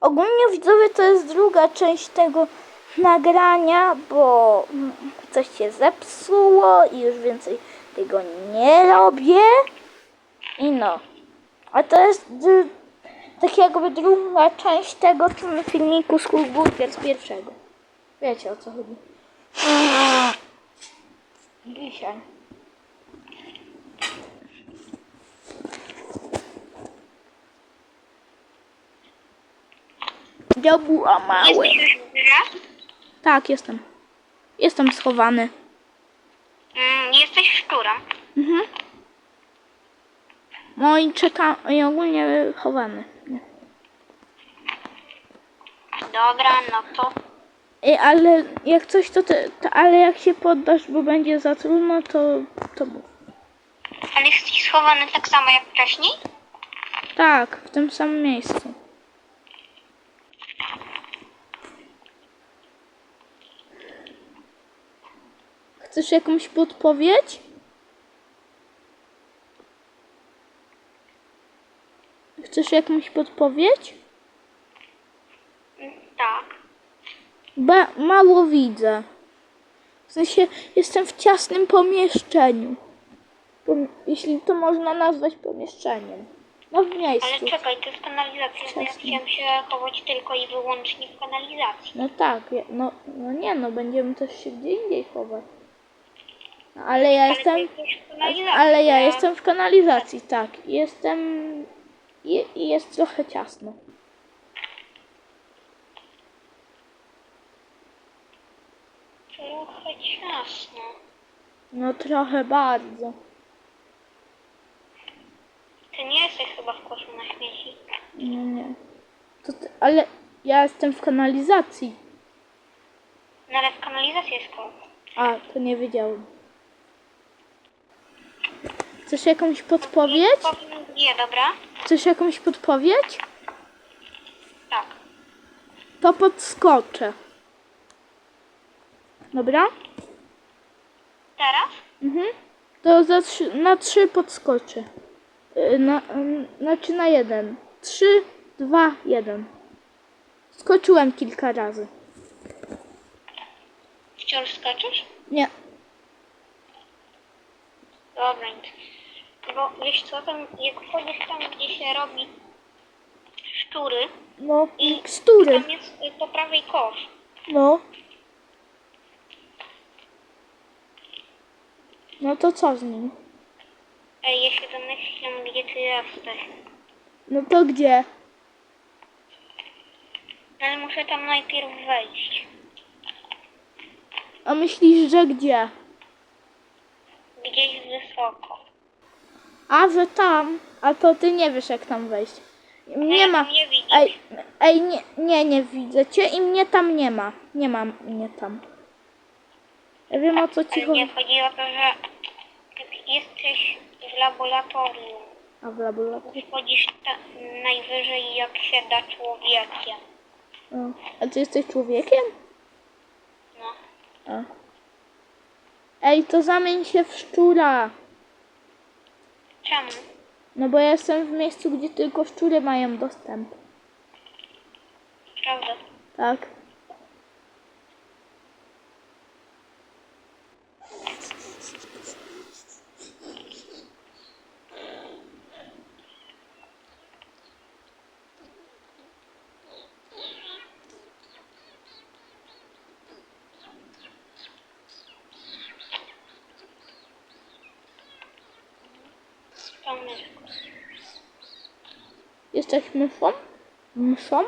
Ogólnie widzowie to jest druga część tego nagrania, bo coś się zepsuło i już więcej tego nie robię. I no. A to jest tak jakby druga część tego filmiku z Burger z pierwszego. Wiecie o co chodzi. Dzisiaj. Diabła mały. Jesteś już w grze? Tak, jestem. Jestem schowany. Mm, jesteś szczurem. Mhm. No i czekam, i ogólnie chowany. Nie. Dobra, no to Ej, ale jak coś to, ty, to, ale jak się poddasz, bo będzie za trudno, to, to mów. ale jesteś schowany tak samo jak wcześniej? Tak, w tym samym miejscu. Chcesz jakąś podpowiedź? Chcesz jakąś podpowiedź? Tak. Ba mało widzę. W sensie jestem w ciasnym pomieszczeniu. Pom jeśli to można nazwać pomieszczeniem. No w miejscu. Ale czekaj, to jest kanalizacja. No ja chciałem się chować tylko i wyłącznie w kanalizacji. No tak, no, no nie no, będziemy też się gdzie indziej chować. Ale ja jestem, ale ja jestem w kanalizacji, tak. Jestem, i, i jest trochę ciasno. Trochę ciasno. No trochę bardzo. Ty nie jesteś chyba w koszu na śmieci. No nie. To ty, ale ja jestem w kanalizacji. No ale w kanalizacji jest koło. A, to nie wiedziałem. Chcesz jakąś podpowiedź? Gdzie, dobra? Chcesz jakąś podpowiedź? Tak. To podskoczę. Dobra? Teraz? Mhm. To za trzy, na trzy podskoczę. Yy, Na, ym, znaczy na jeden. Trzy, dwa, jeden. Skoczyłem kilka razy. Wciąż skoczysz? Nie. Dobra, nic. Bo wiesz co, tam jak wchodzisz tam, gdzie się robi szczury, No, I mikstury. tam jest y, po prawej kosz. No. No to co z nim? Ej, ja się domyślam, gdzie ty jesteś. No to gdzie? Ale muszę tam najpierw wejść. A myślisz, że gdzie? Gdzieś wysoko. A, że tam. A to ty nie wiesz, jak tam wejść. Nie ma. nie. Ej, ej, nie, nie, nie widzę cię i mnie tam nie ma. Nie ma mnie tam. Ja wiem o co ci chodzi. nie chodzi o to, że jesteś w laboratorium. A w laboratorium. Wchodzisz ta, najwyżej jak się da człowiekiem. A ty jesteś człowiekiem? No. A. Ej, to zamień się w szczura. Czemu? No bo ja jestem w miejscu, gdzie tylko szczury mają dostęp. Prawda? Tak. To my. Jesteś myszą? Myszą?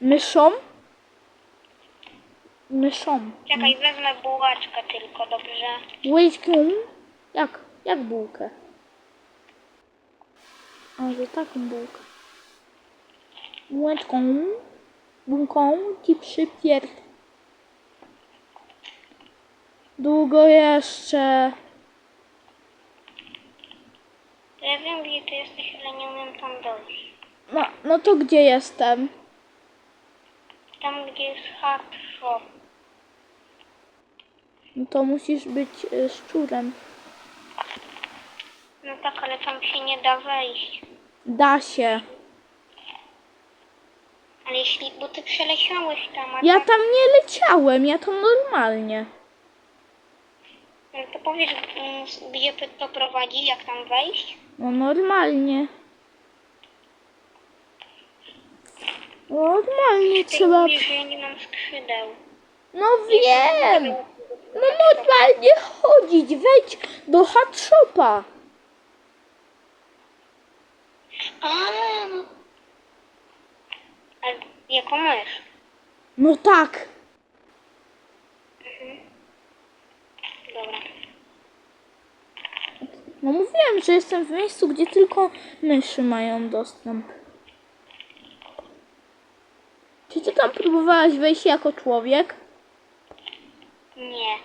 Myszą? Myszą. Czekaj, wezmę bułaczkę tylko, dobrze? Łyżką? Jak? Jak bułkę? A, że taką bułkę. Łyżką? Bułką ci przypierd. Długo jeszcze. Ja wiem, gdzie ty jesteś, ale nie umiem tam dojść. No, no to gdzie jestem? Tam, gdzie jest hard shop. No to musisz być y, szczurem. No tak, ale tam się nie da wejść. Da się. Ale jeśli, bo ty przeleciałeś tam, a Ja tam, nie leciałem, ja tam normalnie. no to powiedz, mm, gdzie to prowadzi, jak tam wejść? No normalnie. Normalnie Ty trzeba. mówisz, że ja nie mam skrzydeł. No wiem. No normalnie chodzić, wejdź do hot shopa. A, no. A jaką mysz? No tak. Dobra. No mówiłem, że jestem w miejscu, gdzie tylko myszy mają dostęp. Czy ty tam próbowałaś wejść jako człowiek? Nie.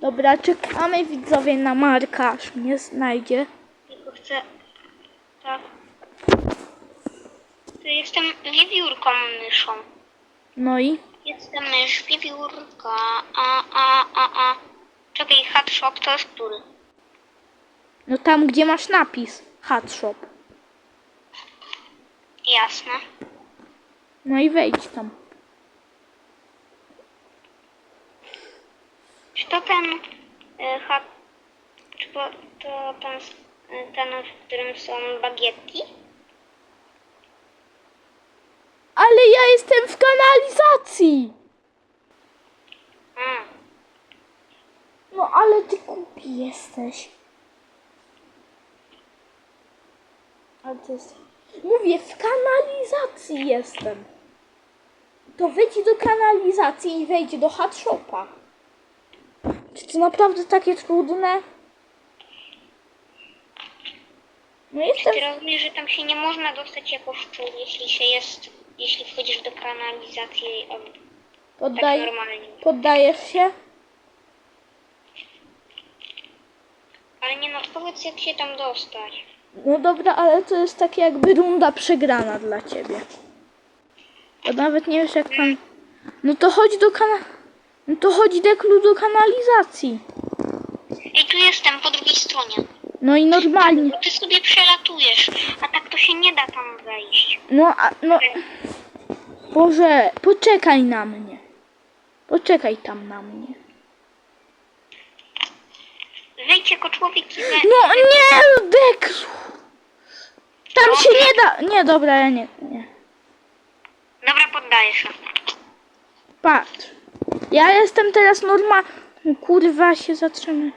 Dobra, czekamy widzowie na Marka, aż mnie znajdzie. Tylko chcę... Tak. To jestem wiewiórką myszą. No i? Jestem mysz wiewiórka. A, a, a, a. Czekaj, hot shop to jest który? No tam, gdzie masz napis hot shop. Jasne. No i wejdź tam. Czy to ten y, hot... Czy to, to ten, y, ten, w którym są bagietki? Ale ja jestem w kanalizacji! A, No ale ty głupi jesteś. Ale to jest... Mówię, w kanalizacji jestem. To wejdź do kanalizacji i wejdź do hot shopa. Czy to naprawdę takie trudne? No czy jestem... ty rozumiesz, że tam się nie można dostać jako szczur, jeśli się jest... Jeśli wchodzisz do kanalizacji o, tak Poddaj... normalnie. Poddajesz się? Ale nie no, powiedz jak się tam dostać. No dobra, ale to jest takie jakby runda przegrana dla ciebie. Bo nawet nie wiesz jak tam... No to chodź do kana... No to chodź deklu do kanalizacji. Ej, tu jestem, po drugiej stronie. No i normalnie. Ty sobie przelatujesz, a tak to się nie da tam wejść. No, a, no... Boże, poczekaj na mnie. Poczekaj tam na mnie. Wejdź jako człowiek i we... No nie, deklu. Tam się nie da... Nie, dobra, ja nie... nie. Dobra, poddaję się. Patrz. Ja jestem teraz norma... Kurwa się zatrzymać.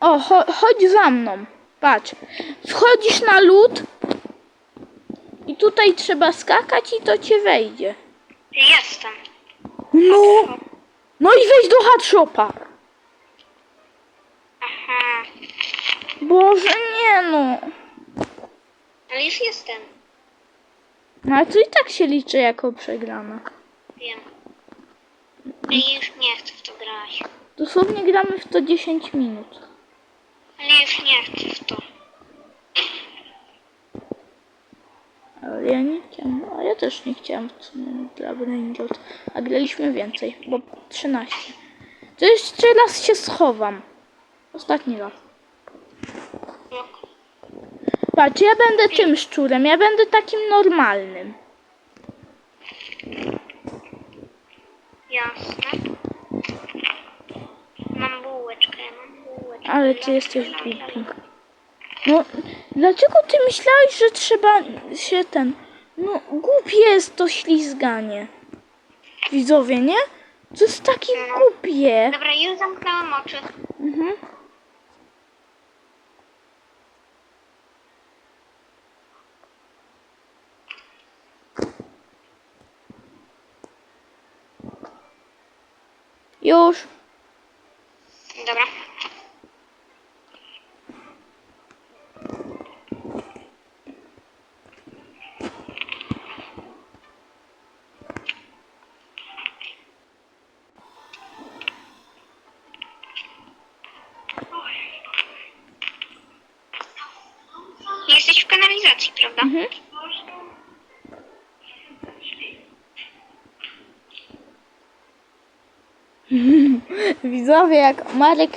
O, cho chodź za mną. Patrz. Wchodzisz na lód. I tutaj trzeba skakać i to cię wejdzie. Jestem. No. No i wejdź do hot shopa. Aha, Boże, nie no. ale już jestem. No ale to i tak się liczy jako przegrana. Wiem. Ale już nie chcę w to grać. Dosłownie gramy w to 10 minut. Ale już nie chcę w to. Ale ja nie chciałam, a ja też nie chciałam w sumie dla Brainrot. A graliśmy więcej, bo 13. To jeszcze raz się schowam. Ostatni raz. No, Patrz, ja będę tym szczurem, ja będę takim normalnym. jasne. Mam bułeczkę, mam bułeczkę. Ale ty jesteś głupi. No, dlaczego ty myślałeś, że trzeba się ten... No, głupie jest to ślizganie. Widzowie, nie? To jest takie głupie. Dobra, już zamknęłam oczy. Mhm. Już. Dobra. Jesteś w kanalizacji, prawda? Mhm. Widzowie, jak Marek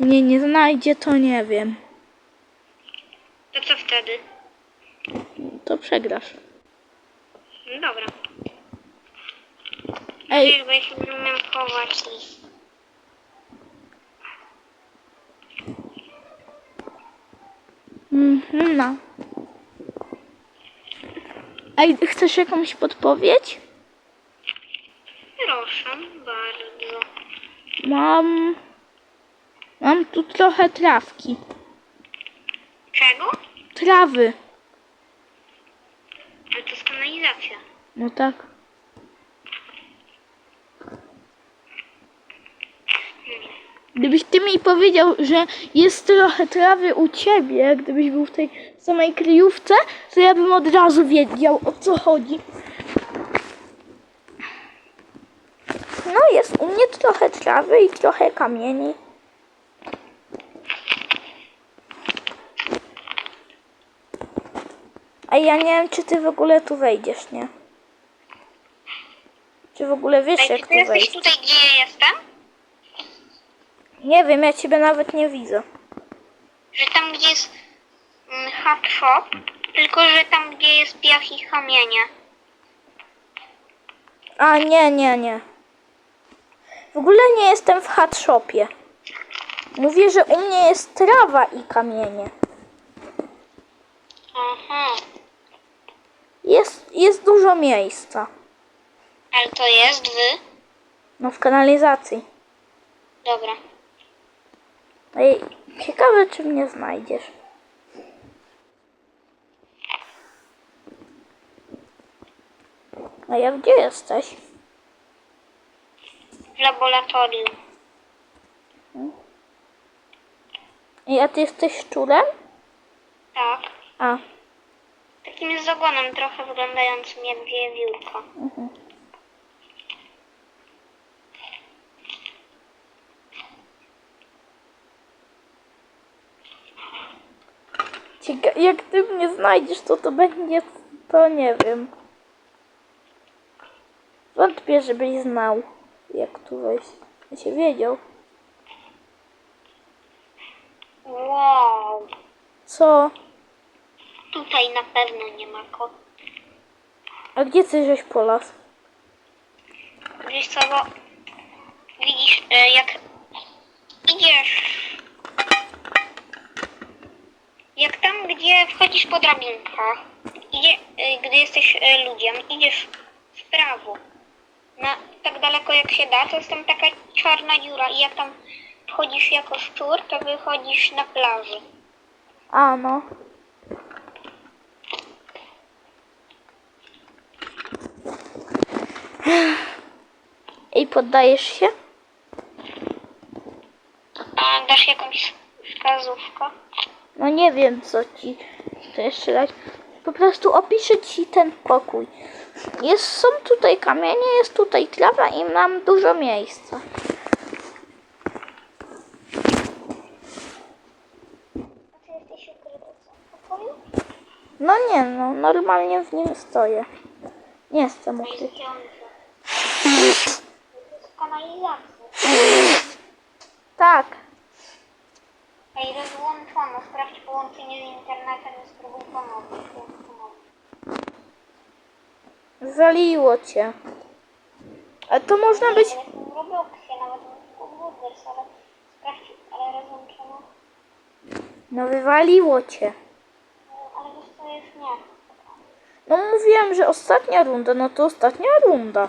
mnie nie znajdzie, to nie wiem. To co wtedy? to przegrasz. No dobra. Ej, się nie umiem chować i... mhm, no. Ej, chcesz jakąś podpowiedź? Proszę bardzo. Mam... Mam tu trochę trawki. Czego? Trawy. Ale to jest kanalizacja. No tak. Gdybyś ty mi powiedział, że jest trochę trawy u ciebie, gdybyś był w tej samej kryjówce, to ja bym od razu wiedział o co chodzi. No jest u mnie trochę trawy i trochę kamieni. A ja nie wiem, czy ty w ogóle tu wejdziesz, nie? Czy w ogóle wiesz, Ej, jak tu jesteś wejść? tutaj, gdzie ja jestem? Nie wiem, ja ciebie nawet nie widzę. Że tam, gdzie jest mm, hot shop, tylko że tam, gdzie jest piach i kamienie. A nie, nie, nie. W ogóle nie jestem w hot shopie. Mówię, że u mnie jest trawa i kamienie. Aha. Jest, jest dużo miejsca. Ale to jest wy? No w kanalizacji. Dobra. Ej, ciekawe, czy mnie znajdziesz. A ja gdzie jesteś? W laboratorium. Ej, a ty jesteś szczurem? Tak. A, Takim z ogonem trochę wyglądającym jak wiewiórka. cieka- jak ty mnie znajdziesz, to to będzie, to nie wiem. Wątpię, żebyś znał, jak tu wejść. Ja się wiedział. Wow. Co? Tutaj na pewno nie ma kot. A gdzie ty żeś po las? Wiesz co, bo widzisz, e, jak idziesz, jak tam, gdzie wchodzisz po drabinkach, idzie, e, gdy jesteś e, ludziem, idziesz w prawo, na, tak daleko jak się da, to jest tam taka czarna dziura i jak tam wchodzisz jako szczur, to wychodzisz na plaży. A, no. Ej, poddajesz się? A dasz jakąś wskazówkę? No nie wiem, co ci jeszcze dać. Po prostu opiszę ci ten pokój. Jest, są tutaj kamienie, jest tutaj trawa i mam dużo miejsca. No nie, no normalnie w nim stoję. Nie jestem ukryty. Tak. Ej, rozłączono. Sprawdź połączenie z internetem i spróbuj ponownie. Zaliło cię. A to można być... W Robloxie nawet w Wooders, ale sprawdź, ale rozłączono. No wywaliło cię. No, ale wiesz co jest nie. No mówiłem, że ostatnia runda, no to ostatnia runda.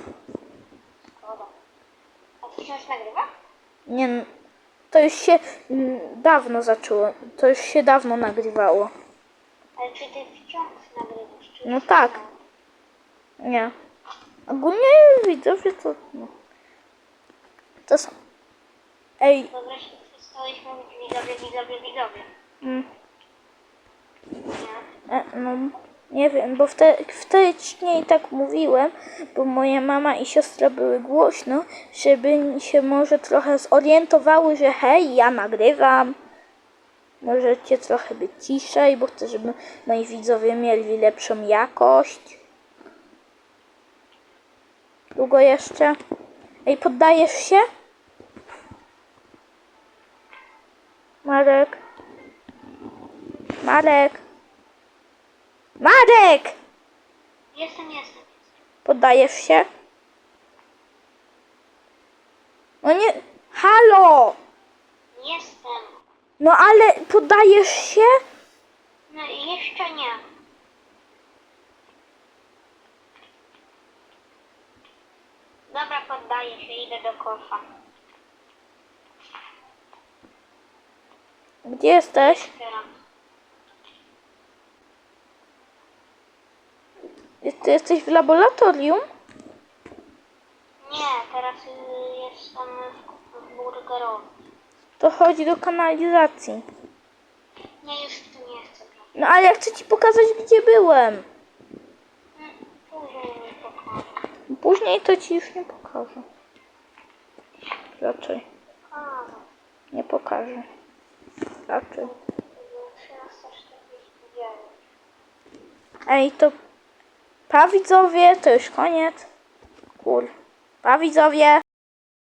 Szkoda. A to wciąż nagrywa? Nie, n- to już się mm, dawno zaczęło, to już się dawno nagrywało. Ale czy ty wciąż nagrywasz? Czy No już tak. nie? Nie. Ogólnie widzowie to... No. To są... Ej, Dobra, się przestałeś mówić widzowie, widzowie, widzowie. mm, Nie? e, no, nie wiem, bo wcześniej tak mówiłem, bo moja mama i siostra były głośno, żeby się może trochę zorientowały, że hej, ja nagrywam. Możecie trochę być ciszej, bo chcę, żeby moi widzowie mieli lepszą jakość. Długo jeszcze? Ej, poddajesz się? Marek? Marek? Marek! Jestem, jestem. Poddajesz się? No nie... Halo! Jestem. No ale poddajesz się? No jeszcze nie. Dobra, poddaję się, idę do kosza. Gdzie jesteś? Teraz. Ty jesteś w laboratorium? Nie, teraz jestem w, burgerowni. To chodzi do kanalizacji. Nie, już tu nie chcę. No ale ja chcę ci pokazać, gdzie byłem. Mm, Później mi pokażę. Później to ci już nie pokażę. Raczej. Nie pokażę. Raczej. 1349. Ej, to... Pa widzowie, to już koniec. Kur. Pa widzowie.